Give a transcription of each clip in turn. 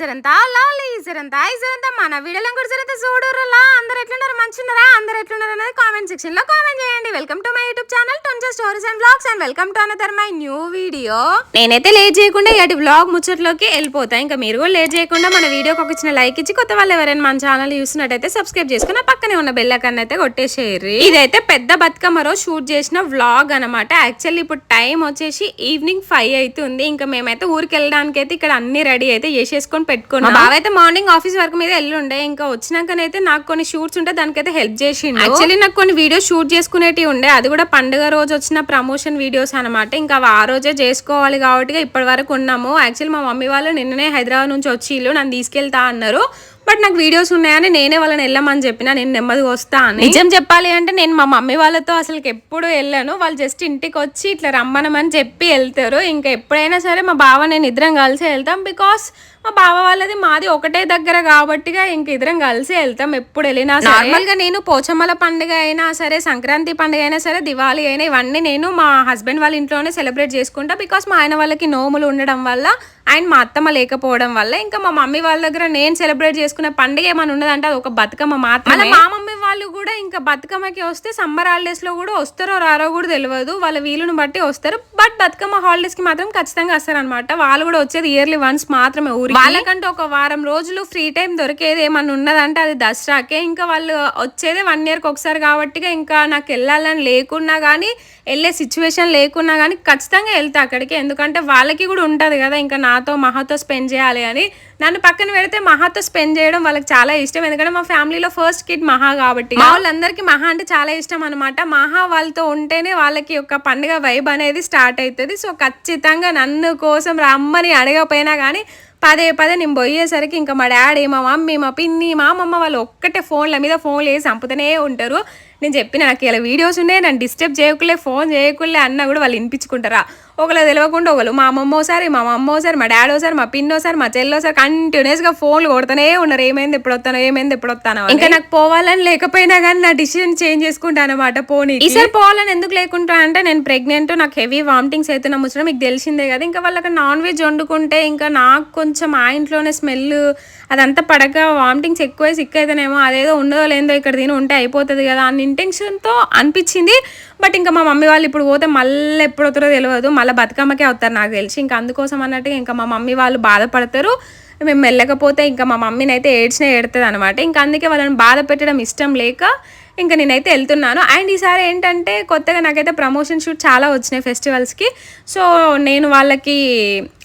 జరంతా లాలి జరంతా ఈ జరంతా మన వీడియోలో కూడా జరంతా చూడరులా? అందరు ఎట్లున్నారు? మంచున్నారా అందరు ఎట్లున్నారు అనేది కామెంట్ సెక్షన్లో కామెంట్ చేయండి. Welcome to my YouTube channel Tonja stories and blogs and welcome to another my new video నేనైతే లేట్ చేయకుండా ఇటు బ్లాగ్ ముచ్చట్లోకి వెళ్ళిపోతా. ఇంకా మీరు కూడా లేట్ చేయకుండా మన వీడియోకి ఒక చిన్న లైక్ ఇచ్చి కొత్త వాళ్ళు ఎవరైనా మన ఛానల్ చూస్తున్నట్టయితే సబ్స్క్రైబ్ చేసుకుని పక్కనే ఉన్న బెల్ ఐకాన్ అయితే కొట్టేసేయరు ఇదైతే పెద్ద బతుకమ్మ రోజు షూట్ చేసిన వ్లాగ్ అనమాట యాక్చువల్లీ ఇప్పుడు టైం వచ్చేసి ఈవినింగ్ ఫైవ్ అవుతుంది. ఇంకా మేమైతే ఊరికి వెళ్ళడానికి అయితే ఇక్కడ అన్ని రెడీ అయితే చేసేసుకొని పెట్టుకున్నాం. బావ అయితే మార్నింగ్ ఆఫీస్ వర్క్ మీద వెళ్ళుండే ఇంకా వచ్చినాకనైతే నాకు కొన్ని షూట్స్ ఉంటే దానికైతే హెల్ప్ చేసిండు. యాక్చువల్లీ నాకు కొన్ని వీడియోస్ షూట్ చేసుకునేటివి ఉండే. అది కూడా పండుగ రోజు వచ్చిన ప్రమోషన్ వీడియోస్ అనమాట ఇంకా అవి ఆ రోజే చేసుకోవాలి కాబట్టి ఇప్పటి వరకు ఉన్నాము. యాక్చువల్లీ మా మమ్మీ వాళ్ళు నిన్ననే హైదరాబాద్ నుంచి వచ్చి ఇల్లు నన్ను తీసుకెళ్తా అన్నారు. బట్ నాకు వీడియోస్ ఉన్నాయని నేనే వాళ్ళని వెళ్ళమని చెప్పిన. నేను నెమ్మదిగా వస్తా అని. నిజం చెప్పాలి అంటే నేను మా మమ్మీ వాళ్ళతో అసలు ఎప్పుడు వెళ్ళాను. వాళ్ళు జస్ట్ ఇంటికి వచ్చి ఇట్లా రమ్మనమని చెప్పి వెళ్తారు. ఇంకా ఎప్పుడైనా సరే మా బావ నేను ఇద్దరం కలిసి వెళ్తాం. బికాస్ మా బావ వాళ్ళది మాది ఒకటే దగ్గర కాబట్టిగా ఇంక ఇద్దరం కలిసి వెళ్తాం ఎప్పుడు వెళ్ళినా నార్మల్గా నేను పోచమ్మల పండుగ అయినా సరే సంక్రాంతి పండుగ అయినా సరే దివాళీ అయినా ఇవన్నీ నేను మా హస్బెండ్ వాళ్ళ ఇంట్లోనే సెలబ్రేట్ చేసుకుంటా బికాస్ మా ఆయన వాళ్ళకి నోములు ఉండడం వల్ల అండ్ మా అత్తమ్మ లేకపోవడం వల్ల ఇంకా మా మమ్మీ వాళ్ళ దగ్గర నేను సెలబ్రేట్ చేసుకునే పండుగ ఏమైనా ఉన్నదంటే అది ఒక బతుకమ్మ మాత్రమే. మా మమ్మీ వాళ్ళు కూడా ఇంకా బతుకమ్మకి వస్తే సమ్మర్ హాలిడేస్లో కూడా వస్తారో రారో కూడా తెలియదు వాళ్ళ వీలుని బట్టి వస్తారు. బట్ బతుకమ్మ హాలిడేస్కి మాత్రం ఖచ్చితంగా వస్తారనమాట వాళ్ళు కూడా వచ్చేది ఇయర్లీ వన్స్ మాత్రమే ఊరికి. వాళ్ళకంటే ఒక వారం రోజులు ఫ్రీ టైం దొరికేది ఏమన్నా ఉన్నదంటే అది దసరాకే. ఇంకా వాళ్ళు వచ్చేదే వన్ ఇయర్కి ఒకసారి కాబట్టిగా ఇంకా నాకు వెళ్ళాలని లేకున్నా కానీ వెళ్ళే సిచ్యువేషన్ లేకున్నా కానీ ఖచ్చితంగా వెళ్తా అక్కడికి. ఎందుకంటే వాళ్ళకి కూడా ఉంటుంది కదా ఇంకా నాతో మహాతో స్పెండ్ చేయాలి అని. నన్ను పక్కన పెడితే మహాతో స్పెండ్ చేయడం వాళ్ళకి చాలా ఇష్టం. ఎందుకంటే మా ఫ్యామిలీలో ఫస్ట్ కిడ్ మహా కాబట్టి మా వాళ్ళందరికీ మహా అంటే చాలా ఇష్టం అనమాట మహా వాళ్ళతో ఉంటేనే వాళ్ళకి ఒక పండుగ వైబ్ అనేది స్టార్ట్ అవుతుంది సో ఖచ్చితంగా నన్ను కోసం రమ్మని అడగపోయినా కానీ పదే పదే నేను పోయేసరికి ఇంకా మా డాడీ మా మమ్మీ మా పిన్ని మా అమ్మమ్మ వాళ్ళు ఒక్కటే ఫోన్ల మీద ఫోన్లు వేసి చంపుతూనే ఉంటారు. నేను చెప్పిన నాకు ఇలా వీడియోస్ ఉన్నాయి నన్ను డిస్టర్బ్ చేయకులే ఫోన్ చేయకులే అన్నా కూడా వాళ్ళు వినిపించుకుంటారా? ఒకళ్ళు తెలియకుండా ఒకళ్ళు మా అమ్మమ్మ ఒకసారి మా అమ్మ ఒకసారి మా డాడీ ఒకసారి మా పిన్ ఒకసారి మా చెల్లి ఒకసారి కంటిన్యూస్గా ఫోన్లు కొడుతూనే ఉన్నారు. ఏమైంది ఎప్పుడు వస్తాను ఏమైంది ఎప్పుడు వస్తాను ఇంకా నాకు పోవాలని లేకపోయినా కానీ నా డిసిజన్ చేంజ్ చేసుకుంటాను అనమాట పోనీ ఈసారి పోవాలని ఎందుకు లేకుంటా అంటే నేను ప్రెగ్నెంట్ నాకు హెవీ వామిటింగ్స్ అయితే ముచ్చడం మీకు తెలిసిందే కదా. ఇంకా వాళ్ళకి నాన్ వెజ్ వండుకుంటే ఇంకా నాకు కొంచెం ఆ ఇంట్లోనే స్మెల్ అదంతా పడక వామిటింగ్స్ ఎక్కువ సిక్ అయితేనేమో అదేదో ఉండదో లేదో ఇక్కడ తిని ఉంటే అయిపోతుంది కదా అన్న ఇంటెన్షన్తో అనిపించింది. బట్ ఇంకా మా మమ్మీ వాళ్ళు ఇప్పుడు పోతే మళ్ళీ ఎప్పుడు వస్తారో తెలియదు మళ్ళీ బతుకమ్మకే అవుతారు నాకు తెలిసి. ఇంకా అందుకోసం అన్నట్టుగా ఇంకా మా మమ్మీ వాళ్ళు బాధపడతారు. మేము వెళ్ళకపోతే ఇంకా మా మమ్మీని అయితే ఏడ్చినా ఏడుతుంది అనమాట ఇంకా అందుకే వాళ్ళని బాధ పెట్టడం ఇష్టం లేక ఇంకా నేనైతే వెళ్తున్నాను. అండ్ ఈసారి ఏంటంటే కొత్తగా నాకైతే ప్రమోషన్ షూట్ చాలా వచ్చినాయి ఫెస్టివల్స్కి. సో నేను వాళ్ళకి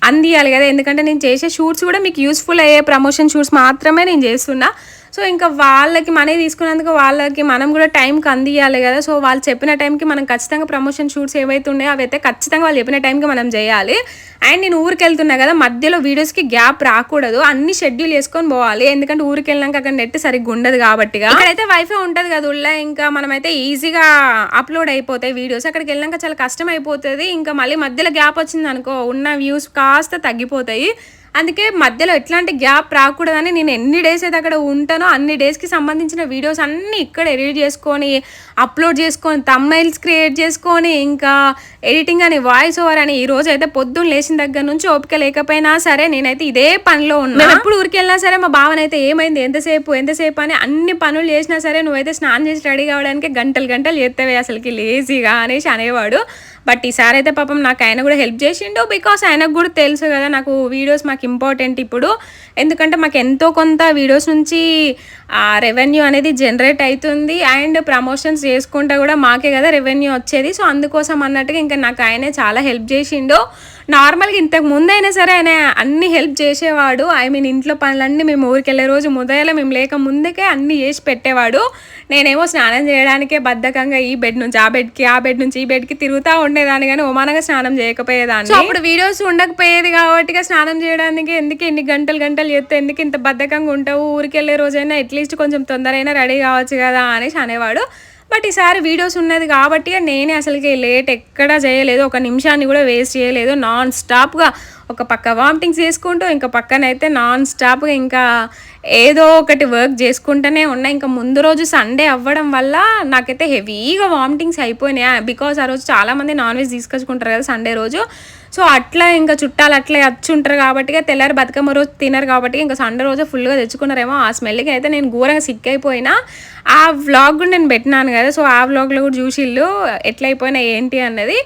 అందియాలి కదా. ఎందుకంటే నేను చేసే షూట్స్ కూడా మీకు యూస్ఫుల్ అయ్యే ప్రమోషన్ షూట్స్ మాత్రమే నేను చేస్తున్నా. సో ఇంకా వాళ్ళకి మనీ తీసుకున్నందుకు వాళ్ళకి మనం కూడా టైంకి అందియాలి కదా. సో వాళ్ళు చెప్పిన టైంకి మనం ఖచ్చితంగా ప్రమోషన్ షూట్స్ ఏవైతే ఉన్నాయో అవి అయితే ఖచ్చితంగా వాళ్ళు చెప్పిన టైంకి మనం చేయాలి. అండ్ నేను ఊరికి వెళ్తున్నా కదా మధ్యలో వీడియోస్కి గ్యాప్ రాకూడదు. అన్ని షెడ్యూల్ చేసుకొని పోవాలి. ఎందుకంటే ఊరికి వెళ్ళినాక అక్కడ నెట్ సరిగ్గా ఉండదు కాబట్టి అక్కడైతే వైఫై ఉంటుంది కదా ఉళ్ళ ఇంకా మనమైతే ఈజీగా అప్లోడ్ అయిపోతాయి వీడియోస్ అక్కడికి వెళ్ళినాక చాలా కష్టం అయిపోతుంది. ఇంకా మళ్ళీ మధ్యలో గ్యాప్ వచ్చింది అనుకో ఉన్న వ్యూస్ కాస్త తగ్గిపోతాయి. అందుకే మధ్యలో ఎట్లాంటి గ్యాప్ రాకూడదని నేను ఎన్ని డేస్ అయితే అక్కడ ఉంటానో అన్ని డేస్కి సంబంధించిన వీడియోస్ అన్నీ ఇక్కడ ఎడిట్ చేసుకొని అప్లోడ్ చేసుకొని తమ్మైల్స్ క్రియేట్ చేసుకొని ఇంకా ఎడిటింగ్ అని వాయిస్ ఓవర్ అని ఈ రోజు అయితే పొద్దున్న లేచిన దగ్గర నుంచి ఓపిక లేకపోయినా సరే నేనైతే ఇదే పనిలో ఉన్నా. ఎప్పుడు ఊరికి వెళ్ళినా సరే మా బావనైతే ఏమైంది ఎంతసేపు ఎంతసేపు అని అన్ని పనులు చేసినా సరే నువ్వైతే స్నానం చేసి రెడీ కావడానికి గంటలు గంటలు చేస్తావే అసలుకి లేజీగా అనేసి అనేవాడు. బట్ ఈసారి అయితే పాపం నాకు ఆయన కూడా హెల్ప్ చేసిండు బికాస్ ఆయనకు కూడా తెలుసు కదా నాకు వీడియోస్ మాకు ఇంపార్టెంట్ ఇప్పుడు. ఎందుకంటే మాకు ఎంతో కొంత వీడియోస్ నుంచి రెవెన్యూ అనేది జనరేట్ అవుతుంది. అండ్ ప్రమోషన్స్ చేసుకుంటే కూడా మాకే కదా రెవెన్యూ వచ్చేది. సో అందుకోసం అన్నట్టుగా ఇంకా నాకు ఆయనే చాలా హెల్ప్ చేసిండు. నార్మల్గా ఇంతకు ముందైనా సరే ఆయన అన్ని హెల్ప్ చేసేవాడు. ఐ మీన్ ఇంట్లో పనులన్నీ మేము ఊరికి వెళ్ళే రోజు ముదయాల మేము లేక ముందుకే అన్ని చేసి పెట్టేవాడు. నేనేమో స్నానం చేయడానికే బద్ధకంగా ఈ బెడ్ నుంచి ఆ బెడ్కి ఆ బెడ్ నుంచి ఈ బెడ్కి తిరుగుతూ ఉండేదాన్ని కానీ ఓమానంగా స్నానం చేయకపోయేదాన్ని. అప్పుడు వీడియోస్ ఉండకపోయేది కాబట్టి స్నానం చేయడానికి ఎందుకు ఎన్ని గంటలు గంటలు చేస్తే ఎందుకు ఇంత బద్ధకంగా ఉంటావు? ఊరికి వెళ్ళే రోజైనా అట్లీస్ట్ కొంచెం తొందరైనా రెడీ కావచ్చు కదా అనేసి అనేవాడు. బట్ ఈసారి వీడియోస్ ఉన్నది కాబట్టి నేనే అసలుకి లేట్ ఎక్కడా చేయలేదు. ఒక నిమిషాన్ని కూడా వేస్ట్ చేయలేదు. నాన్ స్టాప్గా ఒక పక్క వామిటింగ్స్ చేసుకుంటూ ఇంకా పక్కనైతే నాన్ స్టాప్గా ఇంకా ఏదో ఒకటి వర్క్ చేసుకుంటూనే ఉన్నా. ఇంకా ముందు రోజు సండే అవ్వడం వల్ల నాకైతే హెవీగా వామిటింగ్స్ అయిపోయినాయి. బికాస్ ఆ రోజు చాలామంది నాన్ వెజ్ తీసుకొచ్చుకుంటారు కదా సండే రోజు. సో అట్లా ఇంకా చుట్టాలు అట్లా వచ్చి ఉంటారు కాబట్టి తెల్లారి బతుకమ్మ రోజు తినరు కాబట్టి ఇంకా సండే రోజు ఫుల్గా తెచ్చుకున్నారేమో. ఆ స్మెల్కి అయితే నేను ఘోరంగా సిక్ అయిపోయినా. ఆ వ్లాగ్ కూడా నేను పెట్టినాను కదా సో ఆ వ్లాగ్లో కూడా చూసిళ్ళు ఎట్లయిపోయినా ఏంటి అన్నది.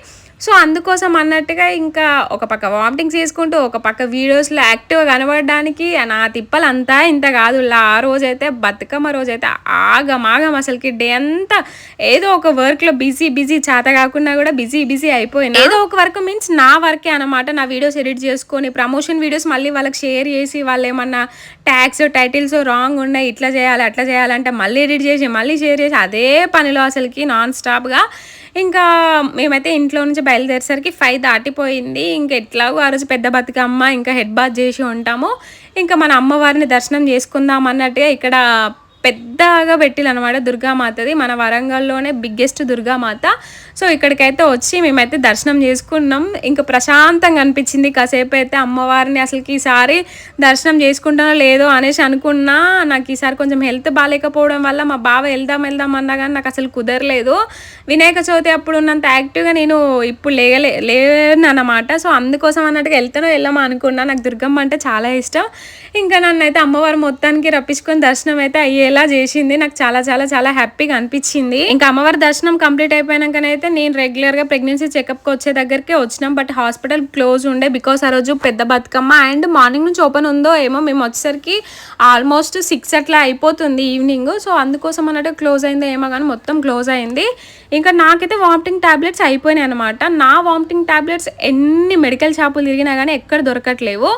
సో అందుకోసం అన్నట్టుగా ఇంకా ఒక పక్క వామిటింగ్స్ చేసుకుంటూ ఒక పక్క వీడియోస్లో యాక్టివ్గా కనబడడానికి నా తిప్పలు అంతా ఇంత కాదు. ఆ రోజైతే బతుకమ్మ రోజైతే ఆగం ఆగం అసలుకి. డే అంతా ఏదో ఒక వర్క్లో బిజీ బిజీ చేత కాకుండా కూడా బిజీ బిజీ అయిపోయింది ఏదో ఒక వర్క్ మీన్స్ నా వర్కే అనమాట నా వీడియోస్ ఎడిట్ చేసుకొని ప్రమోషన్ వీడియోస్ మళ్ళీ వాళ్ళకి షేర్ చేసి వాళ్ళు ఏమన్నా ట్యాగ్స్ టైటిల్స్ రాంగ్ ఉన్నాయి ఇట్లా చేయాలి అట్లా చేయాలంటే మళ్ళీ ఎడిట్ చేసి మళ్ళీ షేర్ చేసి అదే పనిలో అసలుకి నాన్ స్టాప్గా ఇంకా మేమైతే ఇంట్లో నుంచి బయలుదేరేసరికి ఫైవ్ దాటిపోయింది. ఇంకా ఎట్లాగో ఆ రోజు పెద్ద బతుకమ్మ ఇంకా హెడ్ బాత్ చేసి ఉంటాము. ఇంకా మన అమ్మవారిని దర్శనం చేసుకుందాం అన్నట్టుగా ఇక్కడ పెద్దగా పెట్టిలనమాట దుర్గామాతది. మన వరంగల్లోనే బిగ్గెస్ట్ దుర్గామాత. సో ఇక్కడికైతే వచ్చి మేమైతే దర్శనం చేసుకున్నాం. ఇంకా ప్రశాంతంగా అనిపించింది. కాసేపు అయితే అమ్మవారిని అసలుకి ఈసారి దర్శనం చేసుకుంటానో లేదో అనేసి అనుకున్నా. నాకు ఈసారి కొంచెం హెల్త్ బాగాలేకపోవడం వల్ల మా బావ వెళ్దాం వెళ్దాం అన్నా కానీ నాకు అసలు కుదరలేదు. వినాయక చవితి అప్పుడు ఉన్నంత యాక్టివ్గా నేను ఇప్పుడు లేగలే లేనన్నమాట సో అందుకోసం అన్నట్టుగా వెళ్తానో వెళ్ళామో అనుకున్నా. నాకు దుర్గమ్మ అంటే చాలా ఇష్టం. ఇంకా నన్ను అయితే అమ్మవారు మొత్తానికి రప్పించుకొని దర్శనం అయితే అయ్యేలా చేసింది. నాకు చాలా చాలా చాలా హ్యాపీగా అనిపించింది. ఇంకా అమ్మవారి దర్శనం కంప్లీట్ అయితే నేను రెగ్యులర్గా ప్రెగ్నెన్సీ చెకప్కి వచ్చే దగ్గరికి వచ్చినాం బట్ హాస్పిటల్ క్లోజ్ ఉండే బికాస్ ఆ రోజు పెద్ద బతుకమ్మ. అండ్ మార్నింగ్ నుంచి ఓపెన్ ఉందో ఏమో మేము వచ్చేసరికి ఆల్మోస్ట్ సిక్స్ అట్లా అయిపోతుంది ఈవినింగ్ సో అందుకోసం అన్నట్టు క్లోజ్ అయిందో ఏమో కానీ మొత్తం క్లోజ్ అయింది. ఇంకా నాకైతే వామిటింగ్ టాబ్లెట్స్ అయిపోయినాయి అనమాట నా వామిటింగ్ టాబ్లెట్స్ ఎన్ని మెడికల్ షాపులు తిరిగినా కానీ ఎక్కడ దొరకట్లేవు.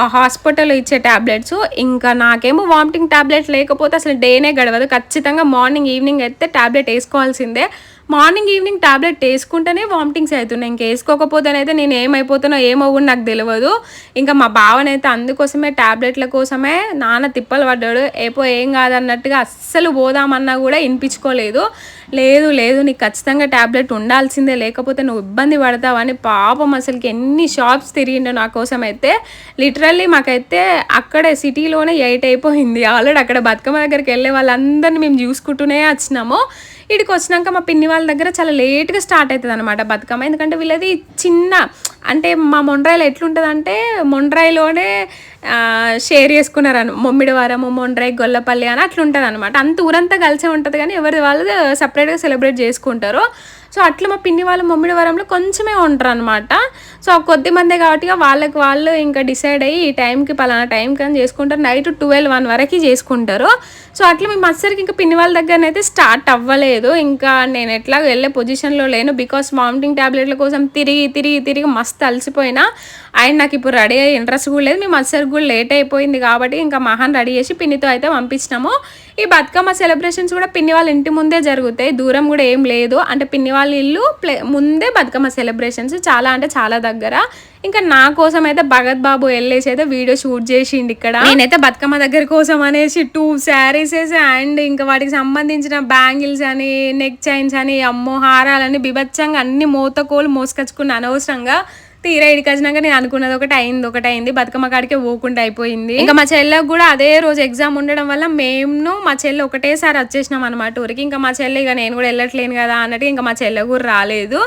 ఆ హాస్పిటల్లో ఇచ్చే టాబ్లెట్స్ ఇంకా నాకేమో వామిటింగ్ టాబ్లెట్ లేకపోతే అసలు డేనే గడవదు. ఖచ్చితంగా మార్నింగ్ ఈవినింగ్ అయితే ట్యాబ్లెట్ వేసుకోవాల్సిందే. మార్నింగ్ ఈవినింగ్ టాబ్లెట్ వేసుకుంటేనే వామిటింగ్స్ అవుతున్నాయి. ఇంకా వేసుకోకపోతేనైతే నేను ఏమైపోతానో ఏమవును నాకు తెలియదు ఇంకా మా బావనైతే అందుకోసమే టాబ్లెట్ల కోసమే నాన్న తిప్పలు పడ్డాడు. ఏపో ఏం కాదన్నట్టుగా అస్సలు పోదామన్నా కూడా వినిపించుకోలేదు. లేదు లేదు నీకు ఖచ్చితంగా టాబ్లెట్ ఉండాల్సిందే. లేకపోతే నువ్వు ఇబ్బంది పడతావని పాపం అసలుకి ఎన్ని షాప్స్ తిరిగిండో నా కోసం అయితే లిటరల్లీ మాకైతే అక్కడే సిటీలోనే ఎయిట్ అయిపోయింది. ఆల్రెడీ అక్కడ బతుకమ్మ దగ్గరికి వెళ్ళే వాళ్ళందరినీ మేము చూసుకుంటూనే వచ్చినాము. ఇక్కడికి వచ్చినాక మా పిన్ని వాళ్ళ దగ్గర చాలా లేట్గా స్టార్ట్ అవుతుంది అనమాట బతుకమ్మ. ఎందుకంటే వీళ్ళది చిన్న అంటే మా మొండ్రాయిలో ఎట్లుంటుందంటే మొండ్రాయిలోనే షేర్ చేసుకున్నారు మొమ్మిడివారము మొండ్రాయి గొల్లపల్లి అని అట్లా ఉంటుంది అనమాట అంత ఊరంతా కలిసే ఉంటుంది కానీ ఎవరి వాళ్ళు సపరేట్గా సెలబ్రేట్ చేసుకుంటారు. సో అట్లా మా పిన్ని వాళ్ళ మమ్మీ వరంలో కొంచెమే ఉంటారు అనమాట సో కొద్ది మందే కాబట్టి వాళ్ళకి వాళ్ళు ఇంకా డిసైడ్ అయ్యి ఈ టైంకి పలానా టైంకి అని చేసుకుంటారు. నైట్ ట్వెల్వ్ వన్ వరకు చేసుకుంటారు. సో అట్లా మేము వచ్చరికి ఇంకా పిన్ని వాళ్ళ దగ్గరనైతే స్టార్ట్ అవ్వలేదు. ఇంకా నేను ఎట్లా వెళ్ళే పొజిషన్లో లేను. బికాస్ వామిటింగ్ ట్యాబ్లెట్ల కోసం తిరిగి తిరిగి తిరిగి మస్తు అలసిపోయినా. ఆయన నాకు ఇప్పుడు రెడీ అయ్యే ఇంట్రెస్ట్ కూడా లేదు. మేము వచ్చరికి కూడా లేట్ అయిపోయింది కాబట్టి ఇంకా మహాన్ రెడీ చేసి పిన్నితో అయితే పంపించినాము. ఈ బతుకమ్మ సెలబ్రేషన్స్ కూడా పిన్ని వాళ్ళ ఇంటి ముందే జరుగుతాయి. దూరం కూడా ఏం లేదు. అంటే పిన్ని వాళ్ళ ఇల్లు ప్లే ముందే బతుకమ్మ సెలబ్రేషన్స్ చాలా అంటే చాలా దగ్గర. ఇంకా నా కోసం అయితే భగత్ బాబు వెళ్ళేసి అయితే వీడియో షూట్ చేసిండు ఇక్కడ. నేనైతే బతుకమ్మ దగ్గర కోసం అనేసి టూ శారీస్ అండ్ ఇంకా వాటికి సంబంధించిన బ్యాంగిల్స్ అని నెక్ చైన్స్ అని అమ్మో హారాలని బిభత్సంగా అన్ని మూతకోలు మోసుకొచ్చుకున్న అనవసరంగా. తీరా ఇడికి వచ్చినాక నేను అనుకున్నది ఒకటి అయింది ఒకటి అయింది. బతుకమ్మ కాడికే పోకుండా అయిపోయింది. ఇంకా మా చెల్లెకి కూడా అదే రోజు ఎగ్జామ్ ఉండడం వల్ల మేము మా చెల్లె ఒకటేసారి వచ్చేసినాం అనమాట ఊరికి. ఇంకా మా చెల్లె ఇక నేను కూడా వెళ్ళట్లేను కదా అన్నట్టు ఇంకా మా చెల్లె కూడా రాలేదు.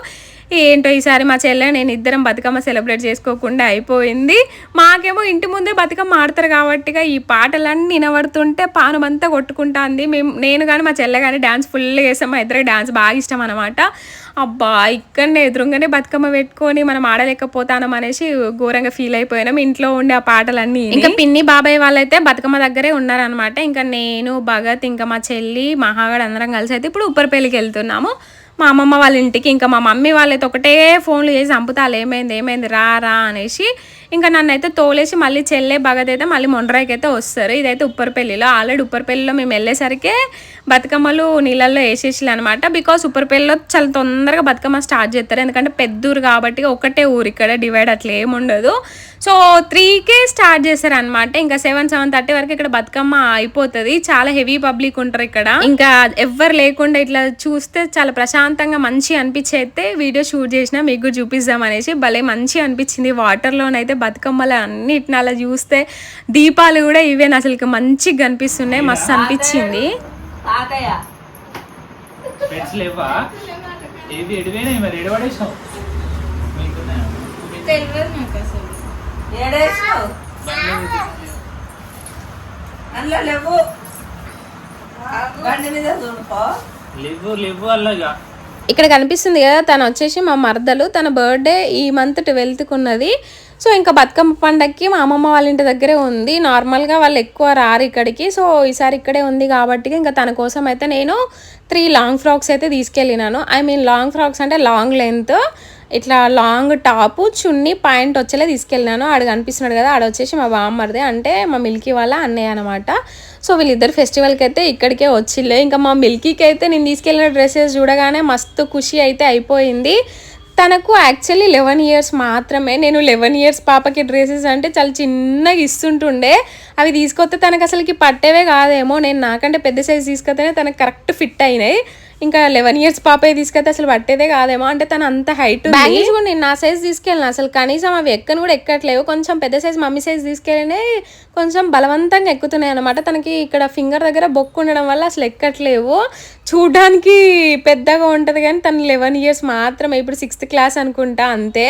ఏంటో ఈసారి మా చెల్లె నేను ఇద్దరం బతుకమ్మ సెలబ్రేట్ చేసుకోకుండా అయిపోయింది. మాకేమో ఇంటి ముందే బతుకమ్మ ఆడతారు కాబట్టి ఈ పాటలన్నీ వినబడుతుంటే పానమంతా కొట్టుకుంటాంది. మేము నేను కానీ మా చెల్లె కానీ డ్యాన్స్ ఫుల్గా వేసాం మా ఇద్దరు డ్యాన్స్ బాగా ఇష్టం అనమాట అబ్బా ఇక్కడనే ఎదురుగానే బతుకమ్మ పెట్టుకొని మనం ఆడలేకపోతానం అనేసి ఘోరంగా ఫీల్ అయిపోయినాం. ఇంట్లో ఉండే ఆ పాటలన్నీ ఇంకా పిన్ని బాబాయ్ వాళ్ళైతే బతుకమ్మ దగ్గరే ఉన్నారనమాట ఇంకా నేను భగత్ ఇంకా మా చెల్లి మహాగడ్ అందరం కలిసి అయితే ఇప్పుడు ఉప్పరపల్లికి వెళ్తున్నాము. మా అమ్మమ్మ వాళ్ళ ఇంటికి ఇంకా మా మమ్మీ వాళ్ళైతే ఒకటే ఫోన్లు చేసి చంపుతాలు ఏమైంది ఏమైంది రా రా అనేసి. ఇంకా నన్ను అయితే తోలేసి మళ్ళీ చెల్లె భగత్ అయితే మళ్ళీ మొండ్రాయికి అయితే వస్తారు. ఇదైతే ఉప్పరపల్లిలో ఆల్రెడీ ఉప్పరపల్లిలో మేము వెళ్ళేసరికి బతుకమ్మలు నీళ్ళల్లో వేసేసి అనమాట బికాస్ ఉప్పరపల్లిలో చాలా తొందరగా బతుకమ్మ స్టార్ట్ చేస్తారు. ఎందుకంటే పెద్ద ఊరు కాబట్టి ఒకటే ఊరు ఇక్కడ డివైడ్ అట్లా ఏముండదు. సో త్రీకే స్టార్ట్ చేస్తారు అనమాట ఇంకా సెవెన్ సెవెన్ థర్టీ వరకు ఇక్కడ బతుకమ్మ అయిపోతుంది. చాలా హెవీ పబ్లిక్ ఉంటారు ఇక్కడ. ఇంకా ఎవ్వరు లేకుండా ఇట్లా చూస్తే చాలా ప్రశాంతంగా మంచి అనిపించి అయితే వీడియో షూట్ చేసిన మీకు చూపిద్దాం అనేసి భలే మంచి అనిపించింది. వాటర్లోనైతే బతుకమ్మలు అన్నిటిని అలా చూస్తే దీపాలు కూడా ఇవేనా అసలు మంచిగా కనిపిస్తున్నాయి. మస్తు అనిపించింది. తెలియదు నాకు అసలు ఏడేసావు అందులో లేవు. బండి మీద చూడుకో లేవు లేవు అల్లగా ఇక్కడ కనిపిస్తుంది కదా తను వచ్చేసి మా మరదలు తన బర్త్డే ఈ మంత్ ట్వెల్త్కి ఉన్నది. సో ఇంకా బతుకమ్మ పండక్కి మా అమ్మమ్మ వాళ్ళ ఇంటి దగ్గరే ఉంది. నార్మల్గా వాళ్ళు ఎక్కువ రారు ఇక్కడికి. సో ఈసారి ఇక్కడే ఉంది కాబట్టి ఇంకా తన కోసం అయితే నేను త్రీ లాంగ్ ఫ్రాక్స్ అయితే తీసుకెళ్ళినాను. ఐ మీన్ లాంగ్ ఫ్రాక్స్ అంటే లాంగ్ లెంత్ ఇట్లా లాంగ్ టాపు చున్నీ పాయింట్ వచ్చేలా తీసుకెళ్ళినాను. ఆడ కనిపిస్తున్నాడు కదా ఆడ వచ్చేసి మా బామ్మరిది. అంటే మా మిల్కీ వాళ్ళ అన్నయ్య అనమాట సో వీళ్ళిద్దరు ఫెస్టివల్కి అయితే ఇక్కడికే వచ్చిల్లే ఇంకా మా మిల్కీకి అయితే నేను తీసుకెళ్ళిన డ్రెస్సెస్ చూడగానే మస్తు ఖుషి అయితే అయిపోయింది. తనకు యాక్చువల్లీ లెవెన్ ఇయర్స్ మాత్రమే. నేను లెవెన్ ఇయర్స్ పాపకి డ్రెస్సెస్ అంటే చాలా చిన్నగా ఇస్తుంటుండే. అవి తీసుకొస్తే తనకు అసలుకి పట్టేవే కాదేమో. నేను నాకంటే పెద్ద సైజ్ తీసుకొస్తేనే తనకు కరెక్ట్ ఫిట్ అయినాయి. ఇంకా లెవెన్ ఇయర్స్ పాపయ్య తీసుకెళ్తే అసలు పట్టేదే కాదేమో. అంటే తను అంత హైట్ బ్యాంగిల్స్ కూడా నేను నా సైజ్ తీసుకెళ్ళిన. అసలు కనీసం అవి ఎక్కను కూడా ఎక్కట్లేవు. కొంచెం పెద్ద సైజ్ మమ్మీ సైజ్ తీసుకెళ్ళినే కొంచెం బలవంతంగా ఎక్కుతున్నాయి అనమాట తనకి ఇక్కడ ఫింగర్ దగ్గర బొక్కు ఉండడం వల్ల అసలు ఎక్కట్లేవు. చూడడానికి పెద్దగా ఉంటుంది కానీ తను లెవెన్ ఇయర్స్ మాత్రమే. ఇప్పుడు సిక్స్త్ క్లాస్ అనుకుంటా అంతే.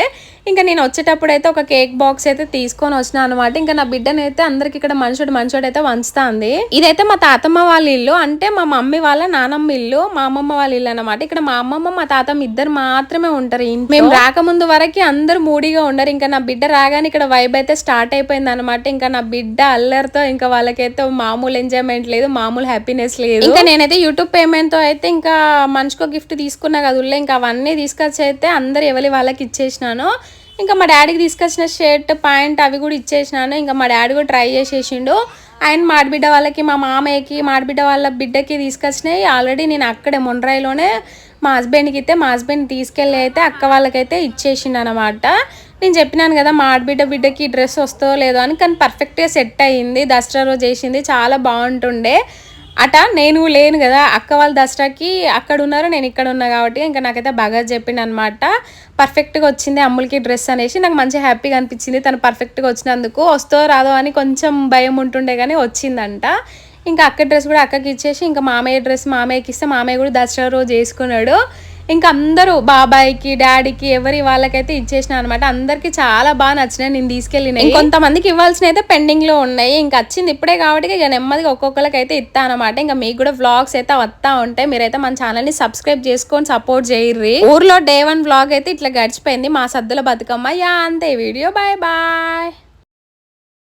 ఇంకా నేను వచ్చేటప్పుడు అయితే ఒక కేక్ బాక్స్ అయితే తీసుకొని వచ్చిన అనమాట ఇంకా నా బిడ్డనైతే అందరికి ఇక్కడ మనుషుడు మనుషుడు అయితే వంచుతా ఇదైతే మా తాతమ్మ వాళ్ళ ఇల్లు. అంటే మా మమ్మీ వాళ్ళ నానమ్మ ఇల్లు. మా అమ్మమ్మ వాళ్ళ ఇల్లు అనమాట ఇక్కడ మా అమ్మమ్మ మా తాతమ్మ ఇద్దరు మాత్రమే ఉంటారు. మేము రాకముందు వరకు అందరు మూడీగా ఉండరు ఇంకా నా బిడ్డ రాగానే ఇక్కడ వైబ్ అయితే స్టార్ట్ అయిపోయింది అనమాట ఇంకా నా బిడ్డ అల్లరితో ఇంకా వాళ్ళకైతే మామూలు ఎంజాయ్మెంట్ లేదు మామూలు హ్యాపీనెస్ లేదు. ఇంకా నేనైతే యూట్యూబ్ పేమెంట్తో అయితే ఇంకా మనిషికో గిఫ్ట్ తీసుకున్నా కదా ఉల్లే. ఇంకా అవన్నీ తీసుకొచ్చి అయితే అందరు ఎవరి వాళ్ళకి ఇచ్చేసినాను ఇంకా మా డాడీకి తీసుకొచ్చిన షర్ట్ ప్యాంట్ అవి కూడా ఇచ్చేసినాను. ఇంకా మా డాడీ కూడా ట్రై చేసేసిండు. అండ్ మాడిబిడ్డ వాళ్ళకి మా మామయ్యకి మాడిబిడ్డ వాళ్ళ బిడ్డకి తీసుకొచ్చినాయి. ఆల్రెడీ నేను అక్కడే మొండ్రాయిలోనే మా హస్బెండ్కి అయితే మా హస్బెండ్ తీసుకెళ్ళి అయితే అక్క వాళ్ళకైతే ఇచ్చేసిండు అనమాట నేను చెప్పినాను కదా మా ఆడబిడ్డ బిడ్డకి డ్రెస్ వస్తుందో లేదో అని కానీ పర్ఫెక్ట్గా సెట్ అయ్యింది. దసరా రోజు చేసింది చాలా బాగుంటుండే. అట నేను లేను కదా అక్క వాళ్ళ దసరాకి అక్కడ ఉన్నారు నేను ఇక్కడ ఉన్నా కాబట్టి ఇంకా నాకైతే బాగా చెప్పిండు అనమాట పర్ఫెక్ట్గా వచ్చింది అమ్ములకి డ్రెస్ అనేసి. నాకు మంచి హ్యాపీగా అనిపించింది. తను పర్ఫెక్ట్గా వచ్చినందుకు వస్తో రాదో అని కొంచెం భయం ఉంటుండే కానీ వచ్చిందంట. ఇంకా అక్క డ్రెస్ కూడా అక్కకి ఇచ్చేసి ఇంకా మామయ్య డ్రెస్ మామయ్యకి ఇస్తే మామయ్య కూడా దసరా రోజు వేసుకున్నాడు. ఇంకా అందరూ బాబాయ్కి డాడీకి ఎవరి వాళ్ళకైతే ఇచ్చేసిన అనమాట. అందరికి చాలా బాగా నచ్చినాయి. నేను తీసుకెళ్ళిన కొంతమందికి ఇవ్వాల్సిన అయితే పెండింగ్లో ఉన్నాయి. ఇంకా వచ్చింది ఇప్పుడే కాబట్టి ఇక నెమ్మదిగా ఒక్కొక్కరికి అయితే ఇస్తా అనమాట. ఇంకా మీకు కూడా వ్లాగ్స్ అయితే వస్తా ఉంటాయి. మీరైతే మన ఛానల్ని సబ్స్క్రైబ్ చేసుకొని సపోర్ట్ చేయర్రి. ఊర్లో డే వన్ వ్లాగ్ అయితే ఇట్లా గడిచిపోయింది. మా సద్దుల బతుకమ్మ. యా అంతే. వీడియో. Bye bye